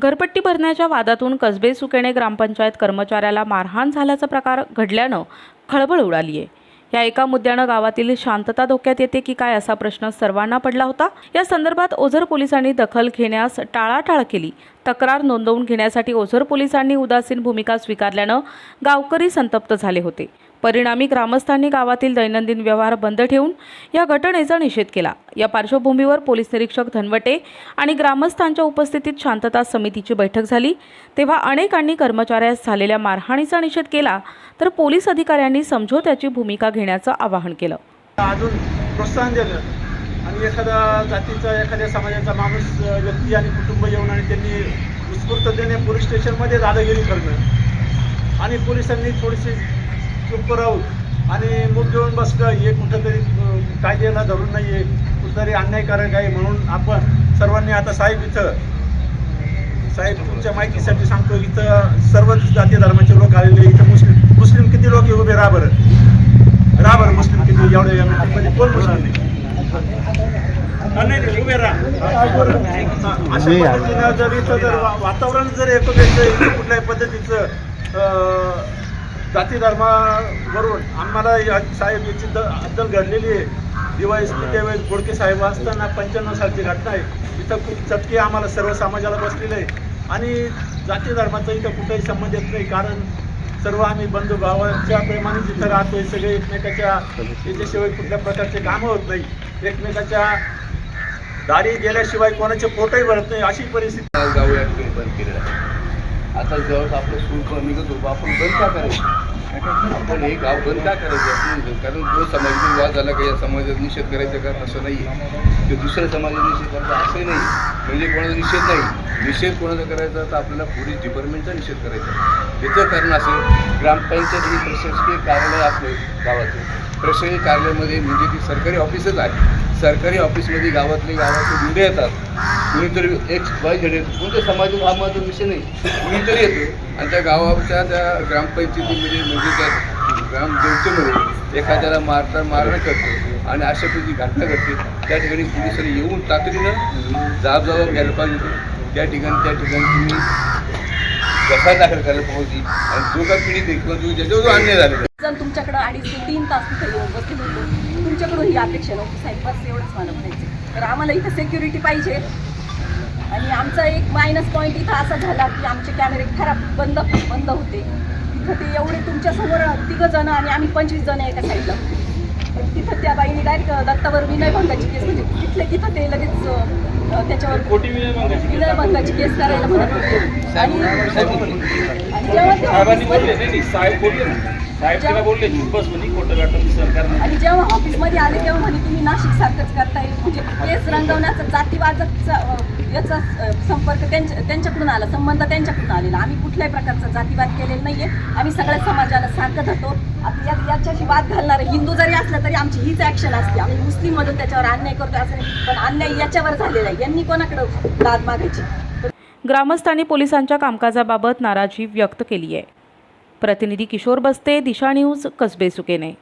घरपट्टी भरण्याच्या वादातून कसबे सुकेणे ग्रामपंचायत कर्मचाऱ्याला मारहाण झाल्याचा प्रकार घडल्यानं खळबळ उडाली आहे. या एका मुद्द्यानं गावातील शांतता धोक्यात येते की काय असा प्रश्न सर्वांना पडला होता. या संदर्भात ओझर पोलिसांनी दखल घेण्यास टाळाटाळ केली. तक्रार नोंदवून घेण्यासाठी ओझर पोलिसांनी उदासीन भूमिका स्वीकारल्यानं गावकरी संतप्त झाले होते. परिणामी ग्रामस्थांनी गावातील दैनंदिन व्यवहार बंद ठेवून या घटनेचा निषेध केला. या पार्श्वभूमीवर पोलीस निरीक्षक धनवटे आणि ग्रामस्थांच्या उपस्थितीत शांतता समितीची बैठक झाली. तेव्हा अनेकांनी कर्मचाऱ्यास झालेल्या मारहाणीचा निषेध केला तर पोलीस अधिकाऱ्यांनी समझोत्याची भूमिका घेण्याचं आवाहन केलं. अजून प्रोत्साहन दिलं. आणि एखादा जातीचा एखाद्या समाजाचा माणूस व्यक्ती आणि कुटुंब येऊन आणि त्यांनी उत्स्फूर्ततेने पोलीस स्टेशनमध्ये दादागिरी करणं. आणि पोलिसांनी थोडीशी चुप राहून आणि मुख घेऊन बसलं हे कुठंतरी कायद्याला धरून नाही आहे कुठंतरी अन्यायकारक आहे म्हणून आपण सर्वांनी आता साहेब इथं साहेब तुमच्या माहितीसाठी सांगतो इथं सर्वच जाती धर्माचे लोक आलेले इथं मुस्लिम मुस्लिम किती लोक उभे राहा बरं? राहा बरं मुस्लिम किती एवढे मध्ये कोण मुस्लिम नाही उभे राहा. अशा पद्धतीनं जर इथं जर वातावरण जर इथं कुठल्याही पद्धतीचं जाती धर्मावरून आम्हाला या साहेब याची द- अद्दल घडलेली आहे. दिवाळी त्यावेळेस बोडके साहेब असताना पंच्याण्णव सालची घटना आहे. इथं खूप चटके आम्हाला सर्व समाजाला बसलेले आहे. आणि जाती धर्माचा इथं कुठेही संबंध येत नाही कारण सर्व आम्ही बंधू भावाच्या प्रेमाने जिथं राहतोय सगळे एकमेकाच्या याच्याशिवाय कुठल्या प्रकारचे कामं होत नाही. एकमेकाच्या दारी गेल्याशिवाय कोणाचे पोटही भरत नाही अशी परिस्थिती. आज गाव या ठिकाणी बंद केलेलं आहे. आता जवळ आपलं सूर पण निघत होतो आपण बंद का करायचं? आपण हे गाव बंद का करायचं कारण जो समाजाचा वाद झाला का या समाजात निषेध करायचा का असं नाही आहे ते दुसऱ्या समाजात निषेध करायचा असंही नाही म्हणजे कोणाचा निषेध नाही. निषेध कोणाचा करायचा तर आपल्याला पोलीस डिपार्टमेंटचा निषेध करायचा याचं कारण असं ग्रामपंचायत हे प्रशासकीय कार्यालय आपलं गावाचं. प्रशासकीय कार्यालयामध्ये म्हणजे ती सरकारी ऑफिसच आहे. सरकारी ऑफिसमध्ये गावातले गावातले मुले येतात. कुणीतरी एक वाय झेड येतो कोणत्या समाजात हा महत्त्वाचा विषय नाही. कुणीतरी येतो आणि त्या गावाच्या त्या ग्रामपंचायतीमध्ये म्हणजे त्या ग्रामदेवतेमध्ये एखाद्याला मारता मारणं करतो आणि अशा प्रकारची घटना घडते. त्या ठिकाणी पोलिसांनी येऊन तातडीनं जाब जबाब घ्यायला पाहिजे त्या ठिकाणी त्या ठिकाणी तुम्ही कसा दाखल करायला पाहिजे. आणि जो का पिढी देखील तुम्ही जो ज्याच्यावर जो अन्याय झालेला जण तुमच्याकडं अडीच ते तीन तास तिथे येऊन बसले होतो तुमच्याकडून ही अपेक्षा नव्हती. साहेब बस एवढंच मला म्हणायचं तर आम्हाला इथं सेक्युरिटी पाहिजे. आमचा एक मायनस पॉईंट इथं असा झाला की आमचे कॅमेरे खराब बंद बंद होते. तिथं ते एवढे तुमच्यासमोर तिघं जण आणि आम्ही पंचवीस जण एका साईडला पण तिथं त्या बाईने डायरेक्ट दत्तावर विनयभंगाची केस म्हणजे तिथले तिथं ते लगेच त्याच्यावर विनयभंगाची केस करायला म्हणत होते. आणि जेव्हा बोलले आणि जेव्हा ऑफिसमध्ये आले तेव्हा म्हणे तुम्ही नाशिक सारखंच करताय. म्हणजे केस रंगवण्याचा जातीवादाचा याचा संपर्क त्यांच्या त्यांच्याकडून आला संबंध त्यांच्याकडून आलेला. आम्ही कुठल्याही प्रकारचा जातीवाद केलेला आहे आम्ही सगळ्या समाजाला सारखं धरतो आता या याच्याशी वाद घालणारे हिंदू जरी असलं तरी आमची हीच ॲक्शन असते. आम्ही मुस्लिम मधून त्याच्यावर अन्याय करतो असं नाही. पण अन्याय याच्यावर झालेला आहे. यांनी कोणाकडं दाद मागायची? ग्रामस्थांनी पोलिसांच्या कामकाजाबाबत नाराजी व्यक्त केली आहे प्रतिनिधी किशोर बस्ते दिशा न्यूज कसबे सुकेने.